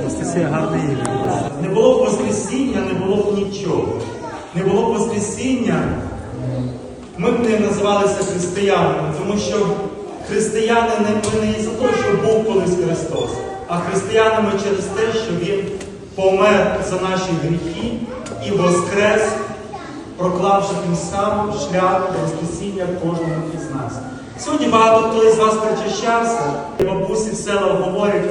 Анастасію Не було Воскресіння, не було б нічого. Не було Воскресіння, ми б не називалися християнами, тому що християни ми не за те, що був колись Христос, а християнами через те, що Він помер за наші гріхи і воскрес, проклавши тим самим шлях Воскресіння кожному із нас. Сьогодні багато хто із вас причащався, і бабусі в селах говорять,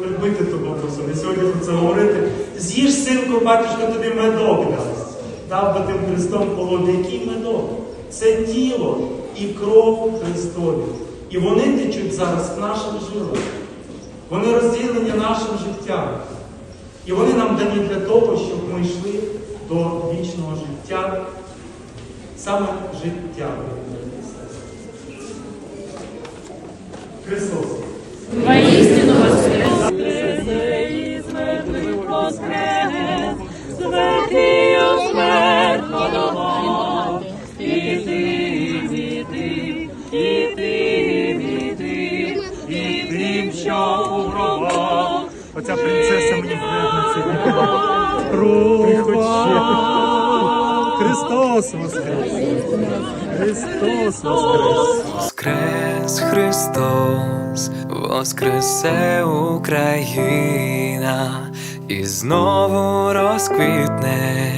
прибити ту бабусю, не сьогодні про це говорити. З'їж синку, батюшка тобі медок дасть. Дав би тим Христом полоди, який медок? Це тіло і кров Христові. І вони течуть зараз в наших жилах. Вони розділені нашим життям. І вони нам дані для того, щоб ми йшли до вічного життя, саме життя. Христос. Оця принцеса мені вредна це Руха! Христос воскрес! Христос воскрес! Воскрес Христос, воскресе Україна, і знову розквітне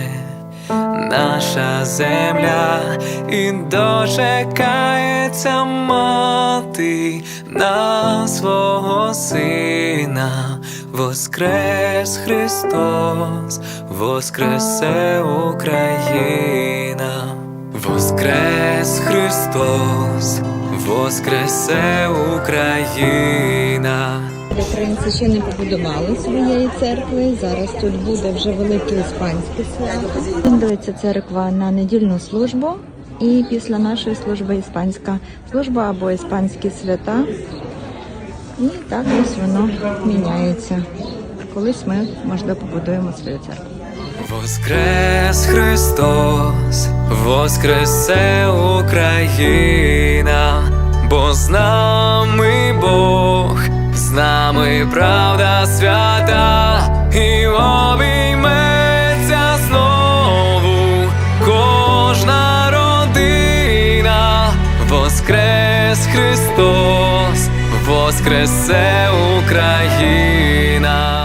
наша земля, і дочекається мати на свого сина. Воскрес Христос, воскресе Україна. Воскрес Христос, воскресе Україна. Українці ще не побудували своєї церкви. Зараз тут буде вже велике іспанське свято. Дивиться церква на недільну службу, і після нашої служби іспанська служба або іспанські свята. І так ось воно міняється. Колись ми, можливо, побудуємо свою церкву. Воскрес Христос, воскресе Україна, бо з нами Бог, нами правда свята, і обійметься знову кожна родина, Воскрес Христос, воскресе Україна.